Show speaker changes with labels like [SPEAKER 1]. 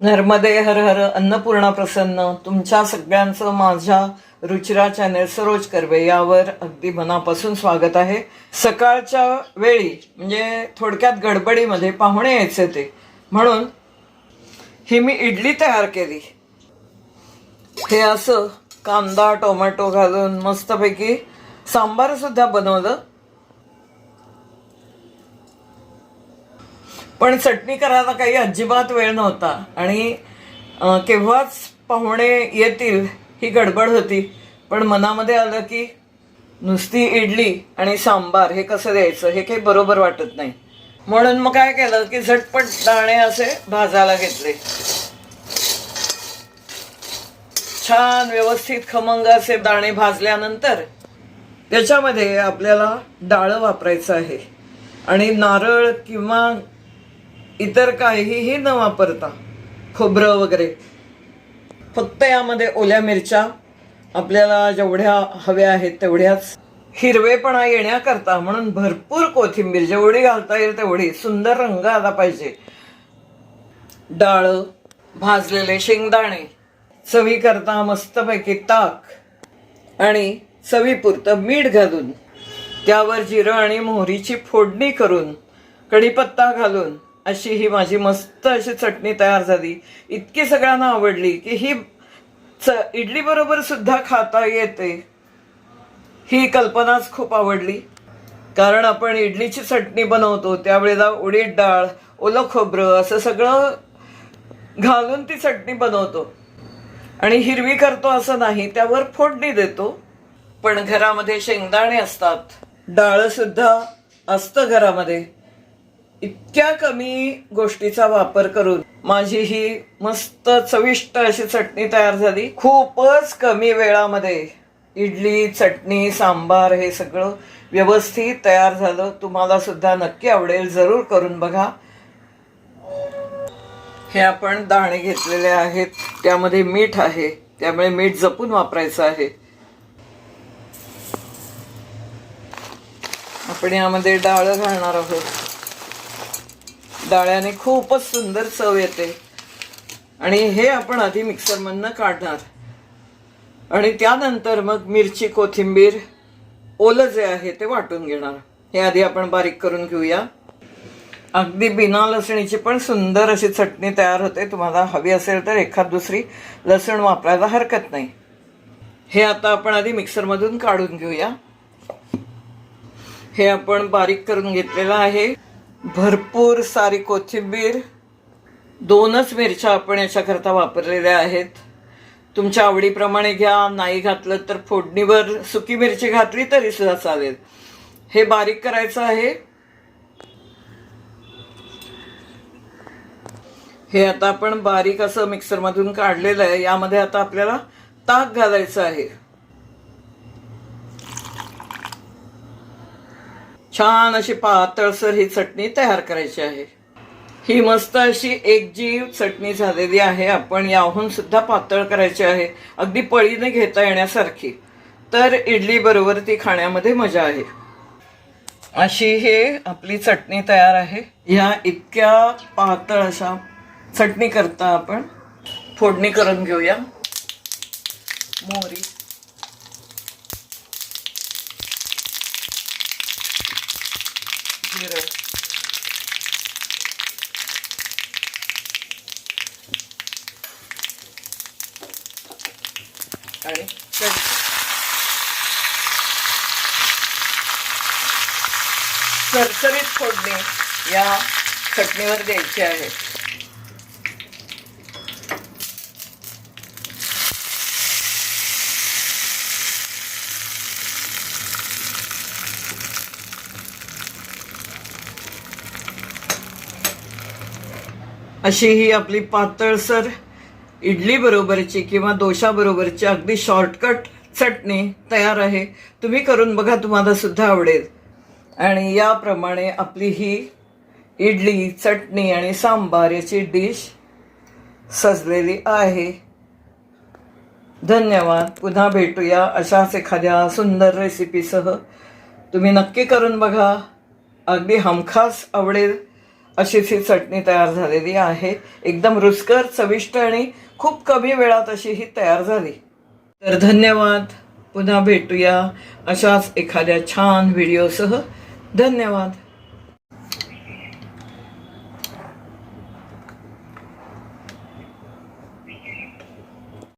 [SPEAKER 1] नर्मदे हर हर अन्नपूर्णा प्रसन्न. तुमच्या सगळ्यांचं माझ्या रुचिरा चॅनेल सरोज कर्वे यावर अगदी मनापासून स्वागत आहे. सकाळच्या वेळी म्हणजे थोडक्यात गडबडीमध्ये पाहुणे यायचे ते. म्हणून ही मी इडली तयार केली. हे असं कांदा टोमॅटो घालून मस्तपैकी सांबार सुद्धा बनवलं. पण चटणी करायला काही अजिबात वेळ नव्हता. आणि केव्हाच पाहुणे येतील ही गडबड होती. पण मनामध्ये आलं की नुसती इडली आणि सांबार हे कसं द्यायचं हे काही बरोबर वाटत नाही. म्हणून मग काय केलं की झटपट दाणे असे भाजायला घेतले. छान व्यवस्थित खमंग असे दाणे भाजल्यानंतर त्याच्यामध्ये आपल्याला डाळ वापरायचं आहे. आणि नारळ किंवा इतर काहीही न वापरता खोबरं वगैरे. फक्त यामध्ये ओल्या मिरच्या आपल्याला जेवढ्या हव्या आहेत तेवढ्याच. हिरवेपणा येण्याकरता म्हणून भरपूर कोथिंबीर जेवढी घालता येईल तेवढी. सुंदर रंग आला पाहिजे. डाळ भाजलेले शेंगदाणे चवी करता मस्तपैकी ताक आणि चवीपुरतं मीठ घालून त्यावर जिरं आणि मोहरीची फोडणी करून कढीपत्ता घालून अशी ही माझी मस्त अशी चटणी तयार झाली. इतकी सगळ्यांना आवडली की ही च इडली बरोबर सुद्धा खाता येते. ही कल्पनाच खूप आवडली. कारण आपण इडलीची चटणी बनवतो त्यावेळेला उडीद डाळ ओलं खोबरं असं सगळं घालून ती चटणी बनवतो. आणि हिरवी करतो असं नाही त्यावर फोडणी देतो. पण घरामध्ये शेंगदाणे असतात. डाळ सुद्धा असतं घरामध्ये. इतक्या कमी गोष्टीचा वापर करून माझी ही मस्त चविष्ट अशी चटणी तयार झाली. खूपच कमी वेळामध्ये इडली चटणी सांबार हे सगळं व्यवस्थित तयार झालं. तुम्हाला सुद्धा नक्की आवडेल जरूर करून बघा. हे आपण दाणे घेतलेले आहेत. त्यामध्ये मीठ आहे. त्यामुळे मीठ जपून वापरायचं आहे. आपण यामध्ये डाळ घालणार आहोत. डाळ्याने खूपच सुंदर चव येते. आणि हे आपण आधी मिक्सरमधनं काढणार. आणि त्यानंतर मग मिरची कोथिंबीर ओलं जे आहे ते वाटून घेणार. हे आधी आपण बारीक करून घेऊया. अगदी बिना लसणीची पण सुंदर अशी चटणी तयार होते. तुम्हाला हवी असेल तर एखाद दुसरी लसण वापरायला हरकत नाही. हे आता आपण आधी मिक्सरमधून काढून घेऊया. हे आपण बारीक करून घेतलेलं आहे. भरपूर सारी कोथिंबीर दोनच मिरच्या आपण याच्याकरता वापरलेल्या आहेत. तुमच्या आवडीप्रमाणे घ्या नाही घातलं तर फोडणीवर सुकी मिरची घातली तरी सुद्धा चालेल. हे बारीक करायचं आहे. हे आता आपण बारीक असं मिक्सरमधून काढलेलं आहे. यामध्ये आता आपल्याला ताक घालायचं आहे. छान अशी पातळसर ही चटणी तयार करायची आहे. ही मस्त अशी एकजीव चटणी झालेली आहे. आपण याहून सुद्धा पातळ करायची आहे. अगदी पळीने घेता येण्यासारखी. तर इडली बरोबर ती खाण्यामध्ये मजा आहे. अशी हे आपली चटणी तयार आहे. ह्या इतक्या पातळ अशा चटणी करता आपण. फोडणी करून घेऊया. मोहरी. जिरं आणि कढी सरसरीत फोडणी या चटणीवर द्यायची आहे. अशी ही आपली पातळसर इडली बरोबरची किंवा दोशाबरोबरची अगदी शॉर्टकट चटणी तयार आहे. तुम्ही करून बघा तुम्हाला सुद्धा आवडेल. आणि याप्रमाणे आपली ही इडली चटणी आणि सांबार याची डिश सजलेली आहे. धन्यवाद. पुन्हा भेटूया अशाच एखाद्या सुंदर रेसिपीसह तुम्ही नक्की करून बघा. अगदी हमखास आवडेल. अशीच ही चटणी तयार झालेली आहे. एकदम रुचकर चविष्ट आणि खूप कमी वेळात अशी ही तयार झाली. तर धन्यवाद. पुन्हा भेटूया अशाच एखाद्या छान व्हिडिओसह धन्यवाद.